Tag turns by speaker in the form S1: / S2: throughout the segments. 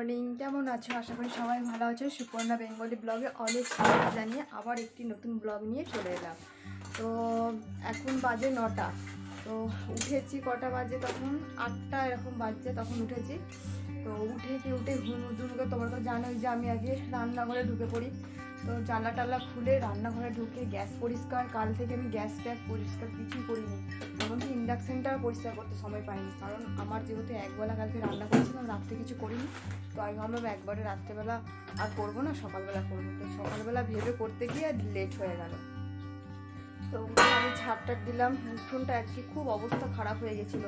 S1: Morning. কেমন আছো? আশা করি সবাই ভালো আছো। সুপর্ণা বেঙ্গলি ব্লগে অনেক জানিয়ে আবার একটি নতুন ব্লগ নিয়ে চলে এলাম। তো এখন বাজে নটা। তো উঠেছি কটা বাজে তখন? আটটা এরকম বাজছে তখন উঠেছি। তো উঠে কি উঠে ঘুম ঘুমকে তোমরা তো জানোই যে আমি আগে রান্নাঘরে ঢুকে পড়ি। তো জানলা টাল্লা খুলে রান্নাঘরে ঢুকে গ্যাস পরিষ্কার। কাল থেকে আমি গ্যাস ট্যাস পরিষ্কার কিছুই করিনি। এমনকি ইন্ডাকশনটা পরিষ্কার করতে সময় পাইনি। কারণ আমার যেহেতু একবেলা কালকে রান্না করেছিলাম, রাত্রে কিছু করিনি। তো আমি ভাবলাম একবারে রাত্রেবেলা আর করব না, সকালবেলা করব। তো সকালবেলা ভেবে করতে গিয়ে আর লেট হয়ে গেল। তো আমি ঝাড়টার দিলাম উঠোনটা আজকে খুব অবস্থা খারাপ হয়ে গেছিল।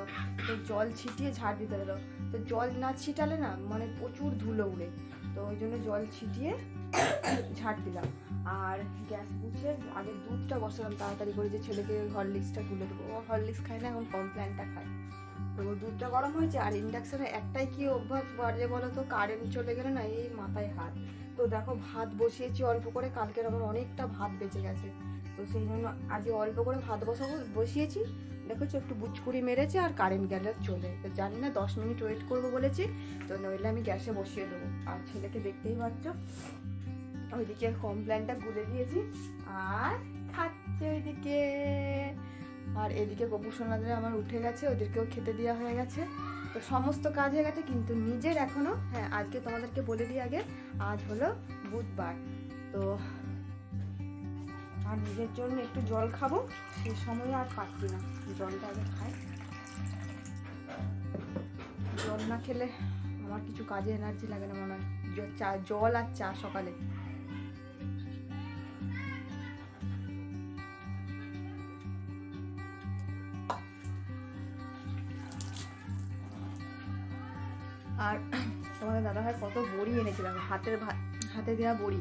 S1: তো জল ছিটিয়ে ঝাড় দিতে হলো। তো জল না ছিটালে না মানে প্রচুর ধুলো উড়ে। তো ওই জন্য জল ছিটিয়ে ঝাড় দিলাম। আর গ্যাস বুঝে আগে দুধটা বসালাম তাড়াতাড়ি করে যে ছেলেকে হরলিক্সটা তুলে দেবো। ও হরলিক্স খায় না, এখন কমপ্ল্যানটা খায়। তো দুধটা গরম হয়েছে আর ইন্ডাকশানে একটাই কি অভ্যাস বাড়ে বলো তো? কারেন্ট চলে গেলে না এই মাথায় হাত। তো দেখো ভাত বসিয়েছি অল্প করে, কালকের আমার অনেকটা ভাত বেঁচে গেছে। তো সেই জন্য আজকে অল্প করে ভাত বসাবো, বসিয়েছি। দেখেছ একটু বুচকুড়ি মেরেছে আর কারেন্ট গেলে চলে। তো জানি না, দশ মিনিট ওয়েট করব বলেছি। তো নইলে আমি গ্যাসে বসিয়ে দেবো। আর ছেলেকে দেখতেই পাচ্ছ ওইদিকে কমপ্ল্যানটা গুলে দিয়েছি। আর খাচ্ছে ওইদিকে। আর এদিকে গপু সোনাদের আমার উঠে গেছে, ওদেরকেও খেতে দেওয়া হয়ে গেছে। তো সমস্ত কাজ হয়ে গেছে, কিন্তু নিজের এখনও হ্যাঁ আজকে তোমাদেরকে বলে দিই আগে, আজ হলো বুধবার। তো আর নিজের জন্য একটু জল খাব সেই সময় আর পাচ্ছি না। জলটা আগে খাই। জল না খেলে আমার কিছু কাজে এনার্জি লাগে না, মনে হয়। জল আর চা সকালে। আর তোমাদের দাদাভাই কত বড়ি এনেছিলাম হাতের হাতে দেওয়া বড়ি।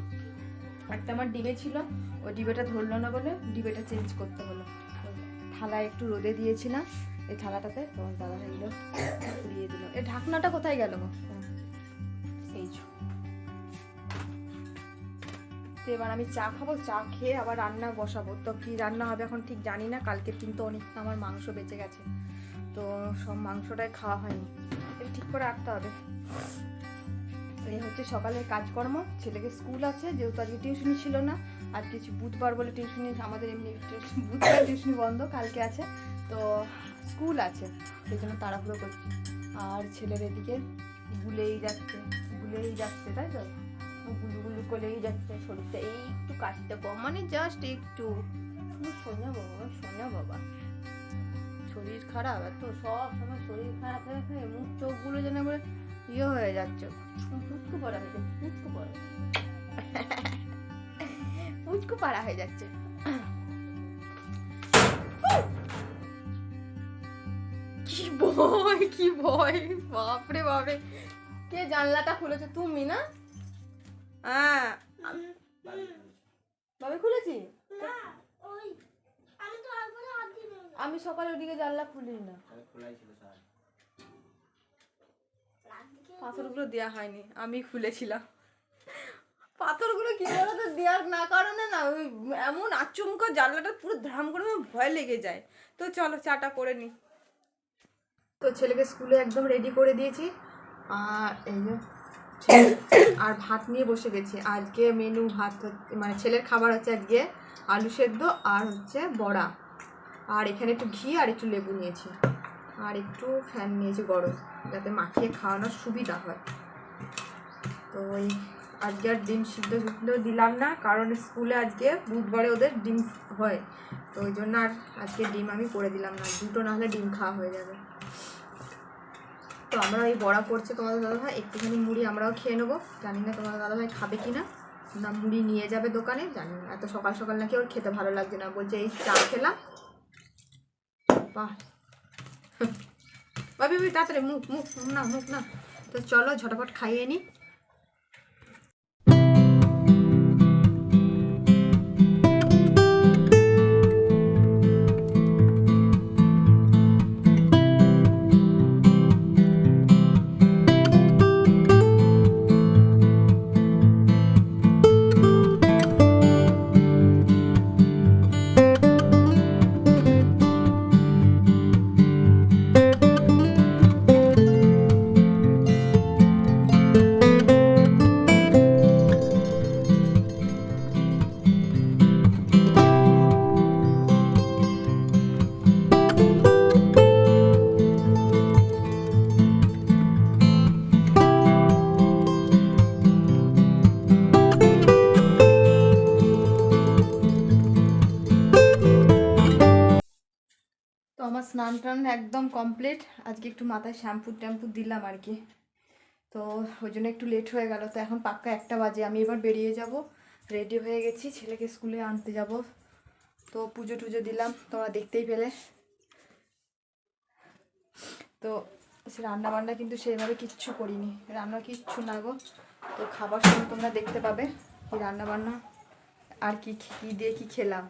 S1: একটা আমার ডিবে ছিল ওই ডিবেটা ধরলো না বলে ডিবেটা চেঞ্জ করতে হলো। থালায় একটু রোদে দিয়েছিলাম, এই থালাটাতে তোমার দাদা এগুলো দিয়ে দিল। এই ঢাকনাটা কোথায় গেল এই এবার আমি চা খাব, চা খেয়ে আবার রান্না বসাবো। তো কি রান্না হবে এখন ঠিক জানি না কালকে কিন্তু অনেকটা আমার মাংস বেঁচে গেছে। তো সব মাংসটাই খাওয়া হয়নি। করে রাখতে হবে। এই হচ্ছে সকালের কাজকর্ম। ছেলেকে স্কুল আছে, যেহেতু আজকে টিউশনি ছিল না, আর কিছু বুধবার বলে টিউশনি, আমাদের এমনি বুধবার টিউশনি বন্ধ, কালকে আছে। তো স্কুল আছে, সেই জন্য তাড়াহুড়ো করছি। আর ছেলের এদিকে গুলেই যাচ্ছে গুলেই যাচ্ছে, তাই তো? গুলু গুলু করেই যাচ্ছে, শরীরটা এই একটু কাশিটা কম মানে জাস্ট একটু বাবা শরীর খারাপ, এত সব সময় শরীর খারাপ হয়ে হয়ে মুখ চোখগুলো যেন বলে ইয়ে হয়ে যাচ্ছে। পুচকু পড়া হয়ে যাচ্ছে পুচকু পড়া। পুচকু পাড়া হয়ে যাচ্ছে। কি ভয় কি ভয়, বাপরে বাপরে। কে জানলাটা খুলেছে, তুমি না? হ্যাঁ। ভাবে খুলেছি? আমি সকালে ওদিকে জানলা খুলি না পাথরগুলো দেওয়া হয়নি আমি খুলেছিলাম। পাথরগুলো কি বলো তো দেওয়ার না কারণে না ওই এমন আচমকা জানলাটা পুরো ধাম করে ভয় লেগে যায়। তো চলো চাটা করে নি। তো ছেলেকে স্কুলে একদম রেডি করে দিয়েছি। আর এই যে আর ভাত নিয়ে বসে গেছি। আজকে মেনু ভাত মানে ছেলের খাবার হচ্ছে আজকে আলু সেদ্ধ আর হচ্ছে বড়া। আর এখানে একটু ঘি আর একটু লেবু নিয়েছি। আর একটু ফ্যান নিয়েছি গরম, যাতে মাখিয়ে খাওয়ানোর সুবিধা হয়। তো ওই আজকে আর ডিম সিদ্ধ সিদ্ধ দিলাম না, কারণ স্কুলে আজকে বুধবারে ওদের ডিম হয়। তো ওই জন্য আর আজকে ডিম আমি করে দিলাম না, দুটো না হলে ডিম খাওয়া হয়ে যাবে। তো আমরা ওই বড়া করছে তোমাদের দাদাভাই, একটুখানি মুড়ি আমরাও খেয়ে নেব। জানি না তোমাদের দাদাভাই খাবে কি না। না, মুড়ি নিয়ে যাবে দোকানে, জানি না, এত সকাল সকাল নাকি ওর খেতে ভালো লাগছে না। বলছে, এই চা খেলাম। বাহ। ভাবি ভাবি তাড়াতাড়ি মুখ মুখ না মুখ না তো চলো ঝটাপট খাইয়ে নিই একদম কমপ্লিট আজকে একটু মাথায় শ্যাম্পু ট্যাম্পু দিলাম আর কি। তো ওই জন্য একটু লেট হয়ে গেল। তো এখন পাক্কা একটা বাজে। আমি এবার বেরিয়ে যাব। রেডি হয়ে গেছি। ছেলেকে স্কুলে আনতে যাব। তো পুজো টুজো দিলাম। তোমরা দেখতেই পেলে। তো সে রান্না বান্না কিন্তু সেইভাবে কিচ্ছু করিনি। রান্না কিচ্ছু না গো। তো খাবার সময় তোমরা দেখতে পাবে। কি রান্না বান্না আর কি, কী দিয়ে কি খেলাম।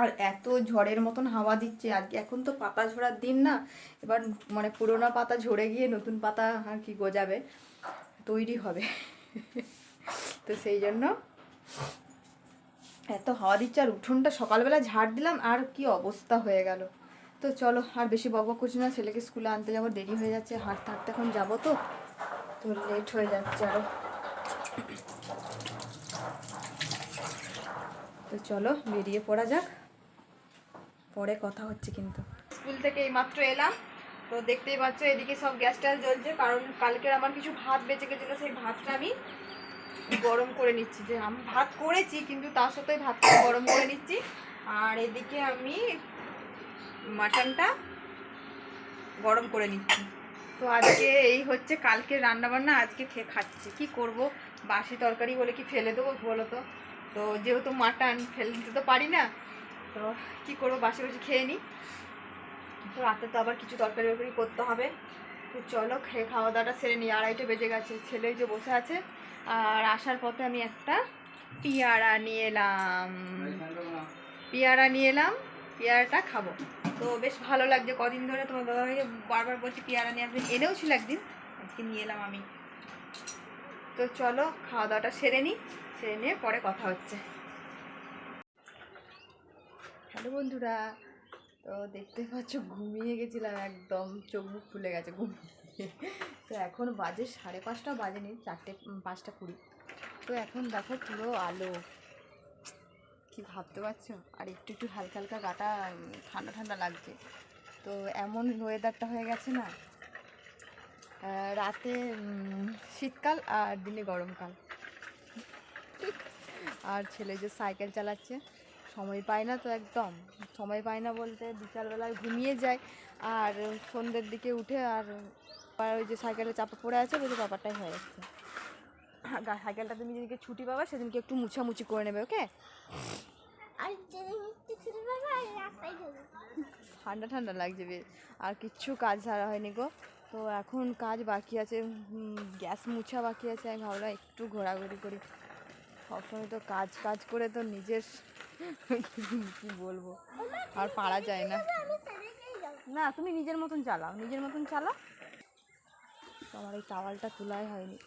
S1: আর এত ঝড়ের মতন হাওয়া দিচ্ছে। আর কি এখন তো পাতা ঝরার দিন না, এবার মানে পুরোনো পাতা ঝরে গিয়ে নতুন পাতা আর কি গজাবে, তৈরি হবে। তো সেই জন্য এত হাওয়া দিচ্ছে আর উঠোনটা সকালবেলা ঝাড় দিলাম, আর কি অবস্থা হয়ে গেল। তো চলো, আর বেশি বকবক করছি না, ছেলেকে স্কুলে আনতে যাব, দেরি হয়ে যাচ্ছে, হাঁটতে হাঁটতে এখন যাব তো তো লেট হয়ে যাচ্ছে আরও তো চলো, বেরিয়ে পড়া যাক। পরে কথা হচ্ছে কিন্তু। স্কুল থেকে এইমাত্র এলাম। তো দেখতেই পাচ্ছ, এদিকে সব গ্যাস ট্যাস জ্বলছে, কারণ কালকের আমার কিছু ভাত বেঁচে গেছিল, সেই ভাতটা আমি গরম করে নিচ্ছি। যে আমি ভাত করেছি, কিন্তু তার সাথে ভাতটা গরম করে নিচ্ছি। আর এদিকে আমি মাটনটা গরম করে নিচ্ছি। তো আজকে এই হচ্ছে কালকে রান্নাবান্না, আজকে খেয়ে খাচ্ছি। কি করব? বাসি তরকারি বলে কি ফেলে দেবো বলো তো? তো যেহেতু মাটন ফেলে দিতে তো পারি না তো কী করব? বাসি বাসি খেয়ে নিই তো রাতে তো আবার কিছু তরকারি টরকারি করতে হবে। তো চলো, খেয়ে খাওয়া দাওয়াটা সেরে নিই আড়াইটে বেজে গেছে। ছেলে যে বসে আছে। আর আসার পথে আমি একটা পিয়ারা নিয়ে এলাম। পেয়ারা নিয়ে এলাম। পেয়ারাটা খাব। তো বেশ ভালো লাগছে। কদিন ধরে তোমার দাদাভাইকে বারবার বলছি পেয়ারা নিয়ে আসবে। এনেও ছিল একদিন। আজকে নিয়ে এলাম আমি। তো চলো, খাওয়া দাওয়াটা সেরে নিই সেরে নিয়ে পরে কথা হচ্ছে। হ্যালো বন্ধুরা, তো দেখতে পাচ্ছ ঘুমিয়ে গেছিলাম একদম, চোখ মুখ ফুলে গেছে ঘুমিয়ে। তো এখন বাজে সাড়ে পাঁচটা বাজেনি চারটে পাঁচটা কুড়ি। তো এখন দেখো পুরো আলো। কি ভাবতে পারছ? আর একটু একটু হালকা হালকা গাটা ঠান্ডা ঠান্ডা লাগছে। তো এমন ওয়েদারটা হয়ে গেছে না রাতে শীতকাল আর দিনে গরমকাল। আর ছেলে যে সাইকেল চালাচ্ছে সময় পায় না তো একদম। সময় পায় না বলতে বিকালবেলায় ঘুমিয়ে যায় আর সন্ধ্যের দিকে উঠে আর ওই যে সাইকেলে চাপা পড়ে আছে বুঝে ব্যাপারটাই হয়ে যাচ্ছে। সাইকেলটা তুমি যেদিনকে ছুটি পাবা সেদিনকে একটু মুছামুছি করে নেবে ওকে? ঠান্ডা ঠান্ডা লাগছে বেশ। আর কিচ্ছু কাজ সারা হয়নি গো। তো এখন কাজ বাকি আছে গ্যাস মুছা বাকি আছে আমি ভাবলাম একটু ঘোরাঘুরি করি। সবসময় তো কাজ কাজ করে তো নিজের কি বলব? আর পারা যায় না। না, তুমি নিজের মতন চালাও, নিজের মতন চালাও। আমার এই টাওয়ালটা তোলাই হয়নি।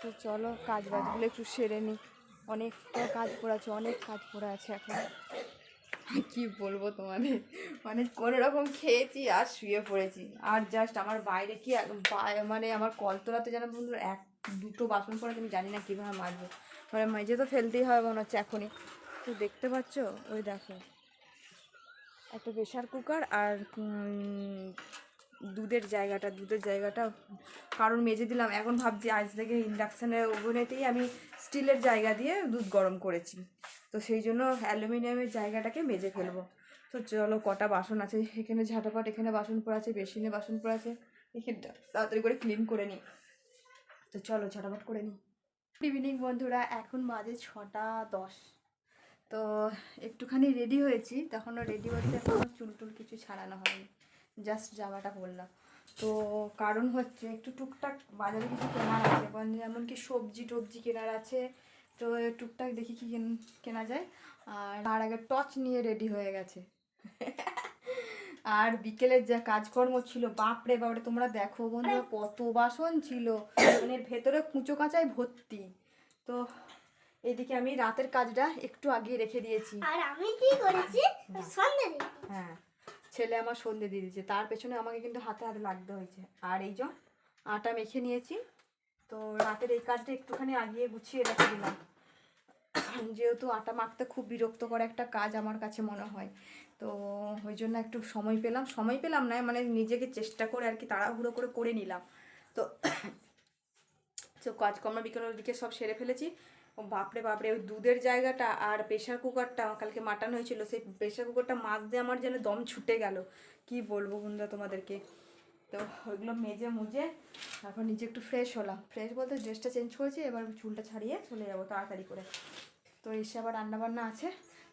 S1: তো চলো কাজ বাজগুলো একটু সেরে নিই অনেকটা কাজ পড়ে আছে, অনেক কাজ পড়ে আছে এখন। কি বলব তোমাদের? মানে কোনো রকম খেয়েছি আর শুয়ে পড়েছি। আর জাস্ট আমার বাইরে কি মানে আমার কলতলাতে যেন বন্ধু এক দুটো বাসন পড়ে আমি জানি না কীভাবে মাজবো। মানে মেজে তো ফেলতেই হবে মনে হচ্ছে এখনই। তো দেখতে পাচ্ছ? ওই দেখো। একটা প্রেশার কুকার আর দুধের জায়গাটা দুধের জায়গাটা কারণ মেজে দিলাম। এখন ভাবছি আজ থেকে ইন্ডাকশানের ওভেনেতেই আমি স্টিলের জায়গা দিয়ে দুধ গরম করেছি। তো সেই জন্য অ্যালুমিনিয়ামের জায়গাটাকে মেজে ফেলব। তো চলো, কটা বাসন আছে? এখানে ঝাঁটাপাট, এখানে বাসন পড়ে আছে বেসিনে বাসন পড়ে আছে এখানে তাড়াতাড়ি করে ক্লিন করে নিই। তো চলো ঝাঁটাপাট করে নিই। ইভিনিং বন্ধুরা, এখন বাজে ছটা দশ। তো একটুখানি রেডি হয়েছি, তখনও রেডি হতে এখনও চুল টুল কিছু ছাড়ানো হয়নি। জাস্ট জামাটা পরলাম তো কারণ হচ্ছে একটু টুকটাক বাজারে কিছু কেনার আছে মানে যেমন কি সবজি টবজি কেনার আছে। তো টুকটাক দেখি কি কেন- কেনা যায়। আর তার আগে টর্চ নিয়ে রেডি হয়ে গেছে। আর বিকেলের যা কাজকর্ম ছিল বাপরে বাপরে তোমরা দেখো বন্ধুরা কত বাসন ছিল। মানে ভেতরে কুঁচো কাঁচায় ভর্তি। তো এদিকে আমি রাতের কাজটা একটু আগিয়ে রেখে দিয়েছি।
S2: আর আমি কি করেছি? সন্ধ্যে দিই
S1: হ্যাঁ ছেলে আমার সন্ধে দিয়ে দিয়েছে। তার পেছনে আমাকে কিন্তু হাতে হাতে লাগতে হয়েছে। আর এই যে আটা মেখে নিয়েছি। তো রাতের এই কাজটা একটুখানি আগিয়ে গুছিয়ে রেখে দিলাম। যেহেতু আটা মাখতে খুব বিরক্তকর একটা কাজ আমার কাছে মনে হয়। তো ওই জন্য একটু সময় পেলাম। সময় পেলাম না মানে নিজেকে চেষ্টা করে আর কি তাড়াহুড়ো করে করে নিলাম। তো তো কাজকর্ম বিকেলের দিকে সব সেরে ফেলেছি। ও বাপরে বাপরে, ওই দুধের জায়গাটা আর প্রেশার কুকারটা কালকে মাটন হয়েছিল, সেই প্রেশার কুকারটা দিয়ে আমার যেন দম ছুটে গেল। কি বলব বন্ধুরা তোমাদেরকে? তো ওইগুলো মেজে মুজে তারপর নিজে একটু ফ্রেশ হলাম। ফ্রেশ বলতে ড্রেসটা চেঞ্জ করেছি, এবার চুলটা ছাড়িয়ে চলে যাব তাড়াতাড়ি করে। তো এসে আবার রান্নাবান্না আছে।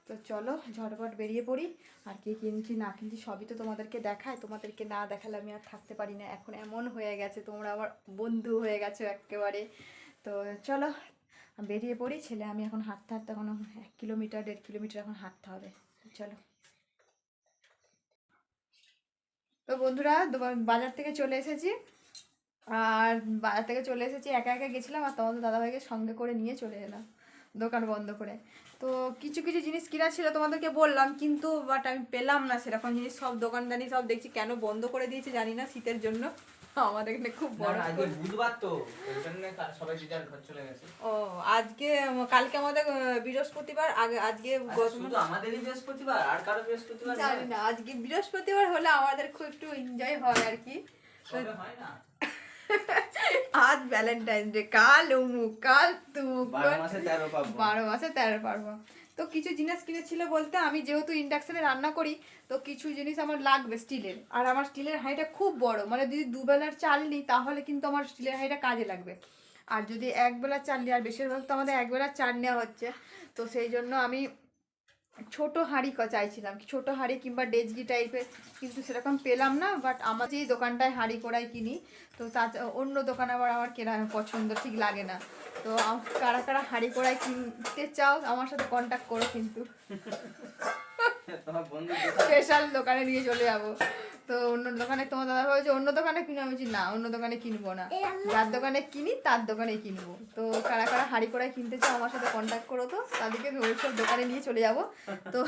S1: তো চলো ঝটপট বেরিয়ে পড়ি। আর কি কিনছি না কিনছি সবই তো তোমাদেরকে দেখায়। তোমাদেরকে না দেখালে আমি আর থাকতে পারি না। এখন এমন হয়ে গেছে, তোমরা আমার বন্ধু হয়ে গেছো একেবারে। তো চলো, বেরিয়ে পড়ি। ছেলে, আমি এখন হাঁটতে হাঁটতে এখন এক কিলোমিটার, দেড় কিলোমিটার এখন হাঁটতে হবে। চলো। তো বন্ধুরা বাজার থেকে চলে এসেছি। আর বাজার থেকে চলে এসেছি, একা একা গেছিলাম। আর তোমাদের দাদাভাইকে সঙ্গে করে নিয়ে চলে এলাম। দোকান বন্ধ করে। তো কিছু কিছু জিনিস কিনা ছিল তোমাদেরকে বললাম কিন্তু বাট আমি পেলাম না সেরকম জিনিস। সব দোকানদানি সব দেখছি কেন বন্ধ করে দিয়েছে জানি না শীতের জন্য। আমাদের এখানে খুব বড়
S3: আজকে বুধবার তো ওই জন্য কা- সবাই যার ঘর চলে গেছে।
S1: ও আজকে কালকে আমাদের বৃহস্পতিবার আগে আজকে
S3: আর শুধু আমাদেরই বৃহস্পতিবার আর কারও বৃহস্পতিবার
S1: জানি না আজকে বৃহস্পতিবার হলে আমাদের খুব একটু এনজয় হয় আর কি।
S3: হয় না।
S1: আজ ভ্যালেন্টাইন ডে কাল উমুক কাল তুমুক
S3: বারো মাসে তেরো
S1: পারব তো কিছু জিনিস কিনেছিল বলতে আমি যেহেতু ইন্ডাকশনে রান্না করি তো কিছু জিনিস আমার লাগবে স্টিলের। আর আমার স্টিলের হাঁড়িটা খুব বড়। মানে যদি দুবেলার চাল নিই তাহলে কিন্তু আমার স্টিলের হাঁড়িটা কাজে লাগবে। আর যদি একবেলা চাল নিই আর বেশিরভাগ তো আমাদের একবেলা চাল নেওয়া হচ্ছে। তো সেই জন্য আমি ছোট হাঁড়ি চাইছিলাম ছোট হাঁড়ি কিংবা ডেজগি টাইপের কিন্তু সেরকম পেলাম না বাট আমার যেই দোকানটায় হাঁড়ি কড়াই কিনি, তো তা অন্য দোকান আবার আমার কেনা পছন্দ, ঠিক লাগে না। তো কারা কারা হাঁড়ি কড়াই কিনতে চাও, আমার সাথে কন্ট্যাক্ট করো কিন্তু। স্পেশাল দোকানে নিয়ে চলে যাব। তো অন্য দোকানে তোমার দাদা বলছে, অন্য দোকানে কিনে আমি না, অন্য দোকানে কিনবো না। যার দোকানে কিনি, তার দোকানে কিনবো। তো কারা কারা হাঁড়ি কড়াই কিনতে চাও, আমার সাথে কন্ট্যাক্ট করো তো। তাদেরকে ওই সব দোকানে নিয়ে চলে যাব। তো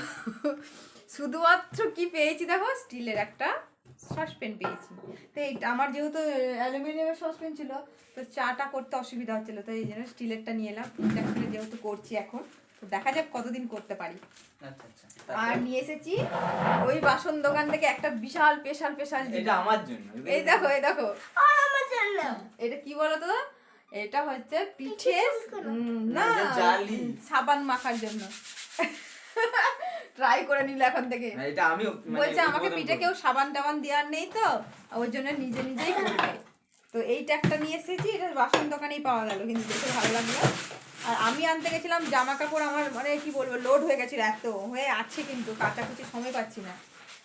S1: শুধুমাত্র কি পেয়েছি দেখো? স্টিলের একটা সসপেন পেয়েছি। তো এইটা আমার যেহেতু অ্যালুমিনিয়ামের সসপেন ছিল, তো চাটা করতে অসুবিধা হচ্ছিল। তো এই জন্য স্টিলেরটা নিয়ে এলাম। যেহেতু করছি এখন। তো দেখা যাক কতদিন করতে পারি।
S3: আচ্ছা আচ্ছা।
S1: আর নিয়ে এসেছি ওই বাসন দোকান থেকে একটা বিশাল স্পেশাল স্পেশাল
S3: এটা আমার জন্য।
S1: এই দেখো এই দেখো।
S2: আর আমার জন্য।
S1: এটা কি বলো তো এটা হচ্ছে পিঠে না
S3: জালি।
S1: সাবান মাখার জন্য। ট্রাই করে নিল এখন থেকে।
S3: এটা আমিও মানে
S1: বলছে আমাকে পিঠে কেউ সাবান টাবান দেওয়ার নেই তো ওই জন্য নিজে নিজেই করবে। তো এইটা একটা নিয়ে এসেছি এটা বাসন দোকানেই পাওয়া গেল কিন্তু দেখে ভালো লাগল। আর আমি আনতে গেছিলাম জামা কাপড় আমার মানে কি বলব লোড হয়ে গেছিল এত হয়ে আছে কিন্তু কাচাকুচি সময় পাচ্ছি না।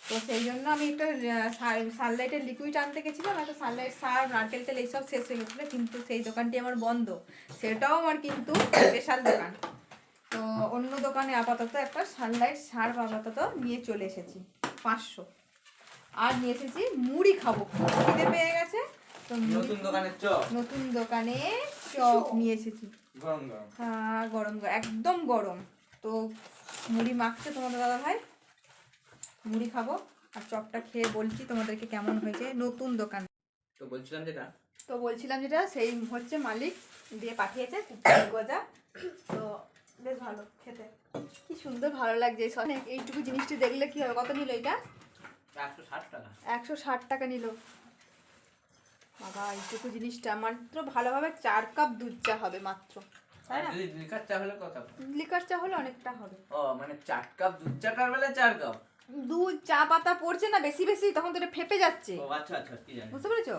S1: তো সেই জন্য আমি একটা সানলাইটের লিকুইড আনতে গেছিলাম একটা সানলাইট সার নারকেল তেল এইসব শেষ হয়ে গেছিল কিন্তু সেই দোকানটি আমার বন্ধ। সেটাও আমার কিন্তু স্পেশাল দোকান। তো অন্য দোকানে আপাতত একটা সানলাইট সার আপাতত নিয়ে চলে এসেছি পাঁচশো। আর নিয়ে এসেছি মুড়ি খাব। খিদে পেয়ে গেছে তো
S3: নতুন দোকানে চপ।
S1: নতুন দোকানে চপ নিয়ে এসেছি।
S3: গরম গরম।
S1: হ্যাঁ গরম গরম, একদম গরম। তো মুড়ি মাখছে তোমাদের দাদা ভাই। মুড়ি খাব আর চপটা খেয়ে বলছি তোমাদেরকে কেমন হয়েছে নতুন দোকান।
S3: তো বলছিলাম যেটা।
S1: তো বলছিলাম যেটা সেই হচ্ছে মালিক দিয়ে পাঠিয়েছে গজা। তো বেশ ভালো খেতে। কি সুন্দর ভালো লাগছে। এই এইটুকু জিনিসটি দেখলে কি হবে? কত নিল এটা?
S3: একশো ষাট টাকা।
S1: একশো ষাট টাকা নিল। বাবা এইটুকু জিনিসটা মাত্র ভালোভাবে চার কাপ দুধ চা হবে মাত্র। তাই না?
S3: চা হলে কত?
S1: লিকার চা হলে অনেকটা হবে।
S3: ও মানে চার কাপ দুধ চাটার বেলা চার কাপ?
S1: দুধ চা পাতা পড়ছে না বেশি বেশি তখন তো এটা ফেপে যাচ্ছে।
S3: ও আচ্ছা আচ্ছা কি জানি।
S1: বুঝতে পেরেছ।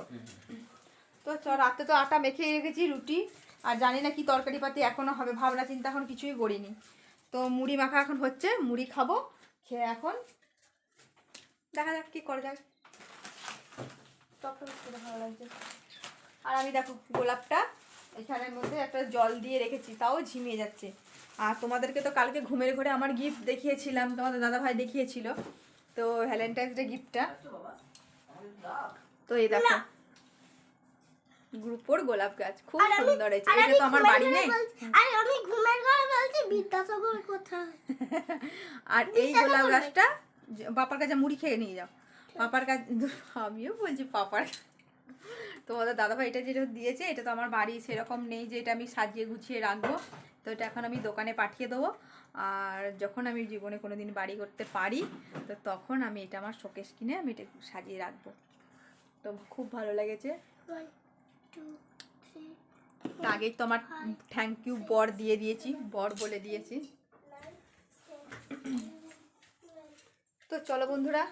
S1: তো চ রাতে তো আটা মেখে রেখেছি রুটি। আর জানি না কি তরকারি পাতি এখনও হবে ভাবনা চিন্তা এখন কিছুই করিনি। তো মুড়ি মাখা এখন হচ্ছে মুড়ি খাব খেয়ে এখন দেখা যাক কি করা যায়। টকটক করে ভালো লাগছে। আর আমি দেখো গোলাপটা এখানের মধ্যে একটা জল দিয়ে রেখেছি তাও ঝিমিয়ে যাচ্ছে। আর তোমাদেরকে তো কালকে ঘুমের ঘরে আমার গিফট দেখিয়েছিলাম তোমাদের দাদা ভাই দেখিয়েছিল। তো ভ্যালেন্টাইন্স ডে গিফটটা তো এই দেখো গ্রুপোর গোলাপ গাছ খুব সুন্দর হয়েছে। এটা তো আমার বাড়ি নেই।
S2: আরে আমি ঘুমের ঘরে বলছি বিদ্যাসাগর কোথায়
S1: আর এই গোলাপ গাছটা পাপার কাছে মুড়ি খেয়ে নিয়ে যাও। পাপার কাছে আমিও বলছি পাপার তোমাদের দাদাভাই এটা যেটা দিয়েছে এটা তো আমার বাড়ি সেরকম নেই যে এটা আমি সাজিয়ে গুছিয়ে রাখব। তো এটা এখন আমি দোকানে পাঠিয়ে দেবো। আর যখন আমি জীবনে কোনো দিন বাড়ি করতে পারি তো তখন আমি এটা আমার শোকেশ কিনে আমি এটা সাজিয়ে রাখব। তো খুব ভালো লেগেছে। আগেই তো আমার থ্যাংক ইউ বর দিয়ে দিয়েছি বর বলে দিয়েছি। তো চলো বন্ধুরা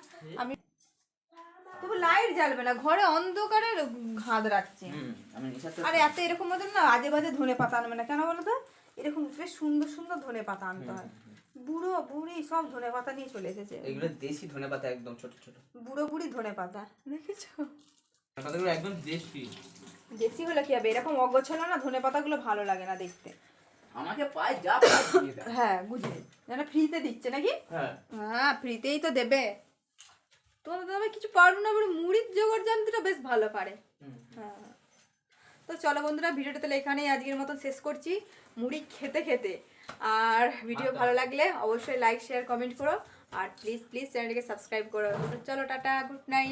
S1: আমি তবু লাইট জ্বালবে না ঘরে অন্ধকারে ঘাদ রাখছে। আর এত এরকম মতন না আজে বাজে ধনে পাতা আনবে না। কেন বলো তো এরকম বেশ সুন্দর সুন্দর ধনে পাতা আনতে হয়। বুড়ো বুড়ি সব ধনে পাতা নিয়ে চলে এসেছে।
S3: এগুলো দেশি ধনে পাতা একদম ছোট ছোট।
S1: বুড়ো বুড়ি ধনে পাতা দেখেছ?
S3: পাতাগুলো একদম দেশি।
S1: দেশি হলে কি হবে? এরকম অগোছালো না ধনে পাতাগুলো ভালো লাগে না দেখতে।
S3: আমাকে পায় যা।
S1: হ্যাঁ বুঝলি যেন ফ্রিতে দিচ্ছে নাকি?
S3: হ্যাঁ।
S1: হ্যাঁ ফ্রিতেই তো দেবে। তোমাদের তবে কিছু পারব না বলে মুড়ির জোগাড় জানতেটা বেশ ভালো পারে। হ্যাঁ। তো চলো বন্ধুরা ভিডিওটা তাহলে এখানেই আজকের মতো শেষ করছি। মুড়ি খেতে খেতে। আর ভিডিও ভালো লাগলে অবশ্যই লাইক শেয়ার কমেন্ট করো। আর প্লিজ প্লিজ চ্যানেলটিকে সাবস্ক্রাইব করো। চলো টাটা গুড নাইট